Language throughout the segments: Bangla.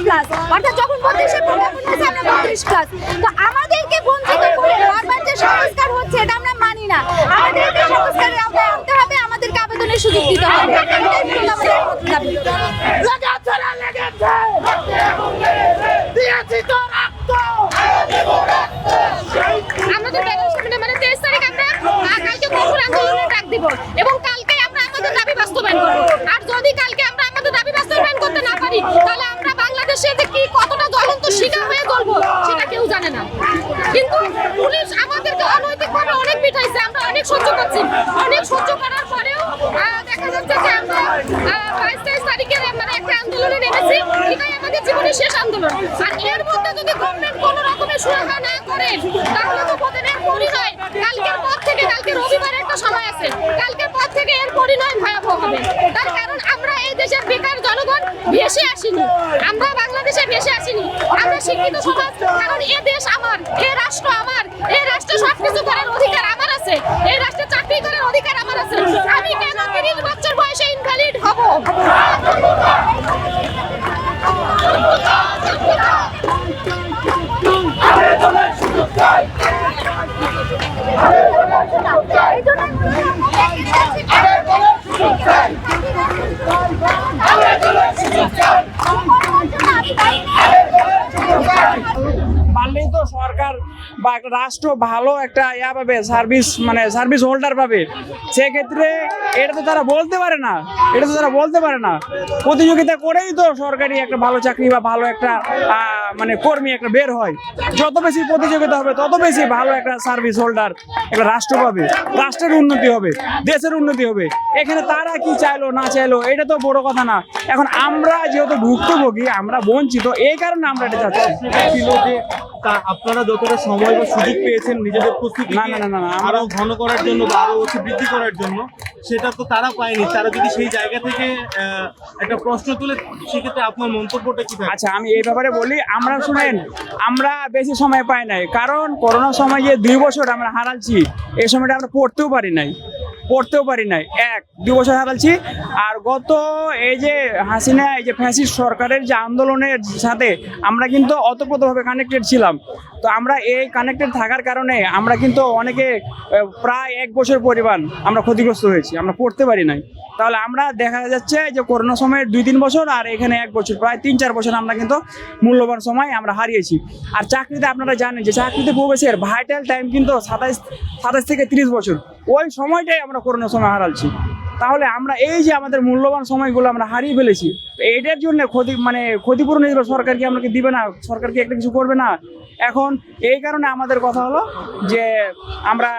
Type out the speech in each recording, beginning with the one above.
ক্লাস অর্থাৎ যখন বত্রিশে প্রজ্ঞাপন হয়েছে আমরা বত্রিশ ক্লাস তো আমাদেরকে বঞ্চিত করে বারবার যে সংস্কার হচ্ছে এটা আমরা মানি না। আমাদেরকে সংস্কারের আওতায় আনতে হবে আমাদেরকে আবেদনের সুযোগ দিতে হবে। এটাই মূলত আমাদের দাবি। লেগেছে না লেগেছে। দিয়েছি তো রক্ত। আমাদের বেতন সামনে মানে তেইশ তারিখ আমরা আহ, কালকে কঠোর আন্দোলনের ডাক দিব। এবং কালকে আমরা আমাদের দাবি বাস্তবায়ন করব আর যদি কালকে আমরা আমাদের দাবি বাস্তবায়ন করতে না পারি তাহলে আমরা বাংলাদেশে যে কি কতটা জ্বলন্ত শিকার হয়ে জ্বলবো সেটা কেউ জানে না। কিন্তু পুলিশ আমাদেরকে অনৈতিকভাবে অনেক পিঠাইছে আমরা অনেক সহ্য করছি। অনেক সহ্য করার পরেও দেখা যাচ্ছে যে আমরা বাইশ তেইশ তারিখের মানে একটা আন্দোলনে নেমেছি, এটাই আমাদের জীবনের শেষ আন্দোলন। আর এর মধ্যে যদি গভর্নমেন্ট কোনো রকমের সুরাহা না করে, তাহলে তো প্রতিদিন পরিণয় কালকের পর থেকে কালকে রবিবার একটা সময় আছে। কালকের পর থেকে এর পরিণয় ভয়াবহ হবে। তার কারণ আমরা এই দেশের বেকার জনগণ ভেসে আসিনি। আমরা বাংলাদেশে ভেসে আসিনি। আমরা শিক্ষিত সমাজ, কারণ এ দেশ আমার, এ রাষ্ট্র আমার, এ রাষ্ট্র সবকিছু করার অধিকার আমার আছে এই রাষ্ট্রে চাকরি করার অধিকার আমার আছে আমি কেন তিরিশ বছর বয়সে ইনভ্যালিড হব পারলেই তো সরকার বা রাষ্ট্র ভালো একটা ইয়া পাবে সার্ভিস মানে সার্ভিস হোল্ডার পাবে। সেক্ষেত্রে এটা তো তারা বলতে পারে না, এটা তো তারা বলতে পারে না। প্রতিযোগিতা করেই তো সরকারি একটা ভালো চাকরি বা ভালো একটা মানে কর্মী একটা বের হয়। যত বেশি প্রতিযোগিতা হবে, তত বেশি ভালো একটা সার্ভিস হোল্ডার একটা রাষ্ট্র পাবে। রাষ্ট্রের উন্নতি হবে, দেশের উন্নতি হবে। এখানে তারা কি চাইলো, না চাইলো, এটা তো বড় কথা না। এখন আমরা যেহেতু ভুক্তভোগী, আমরা বঞ্চিত, এই কারণে আমরা এটা চাচ্ছি। তা আপনারা যতটা সময় বা সুযোগ পেয়েছেন নিজেদের প্রস্তুতি না, না, না, না, আরও ঘন করার জন্য বা আরও হচ্ছে বৃদ্ধি করার জন্য সেটা তো তারা পায়নি। তারা যদি সেই জায়গা থেকে একটা প্রশ্ন তুলে সেক্ষেত্রে আপনার মন্তব্যটা কি আচ্ছা আমি এই ব্যাপারে বলি আমরা শুনেন আমরা বেশি সময় পাই নাই কারণ করোনার সময় যে দুই বছর আমরা হারালছি এই সময়টা আমরা পড়তেও পারি নাই। পড়তেও পারি নাই। এক দুই বছর হারালছি আর গত এই যে হাসিনা, এই যে ফ্যাসিস্ট সরকারের যে আন্দোলনের সাথে আমরা কিন্তু অতপ্রতভাবে কানেক্টেড ছিলাম। তো আমরা এই কানেক্টেড থাকার কারণে আমরা কিন্তু অনেকে প্রায় এক বছর পরিমাণ আমরা ক্ষতিগ্রস্ত হয়েছি। আমরা পড়তে পারি নাই। তাহলে আমরা দেখা যাচ্ছে যে করোনা সময়ের দুই, তিন বছর আর এখানে এক বছর, প্রায় তিন, চার বছর আমরা কিন্তু মূল্যবান সময় আমরা হারিয়েছি। আর চাকরিতে আপনারা জানেন যে চাকরিতে প্রবেশের ভাইটাল টাইম কিন্তু সাতাইশ সাতাইশ থেকে তিরিশ বছর। ওই সময়টাই আমরা করোনা সময় হারালছি তাহলে আমরা এই যে আমাদের মূল্যবান সময়গুলো আমরা হারিয়ে ফেলেছি, এটার জন্য ক্ষতি মানে ক্ষতিপূরণ হিসেবে সরকার কি আমাকে দিবে না? সরকার কি একটা কিছু করবে না? এখন এই কারণে আমাদের কথা হলো যে আমরা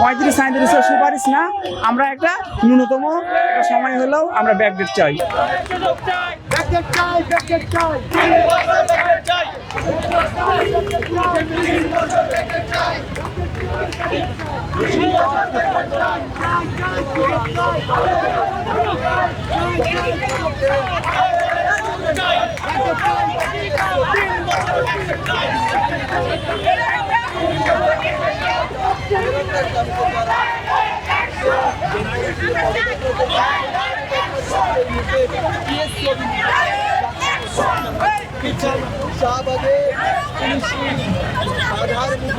পঁয়ত্রিশ সাঁত্রিশের সুপারিশ না, আমরা একটা ন্যূনতম একটা সময় হলেও আমরা ব্যাকডেট চাই। চাই। শাহবাগে আধার মুঠি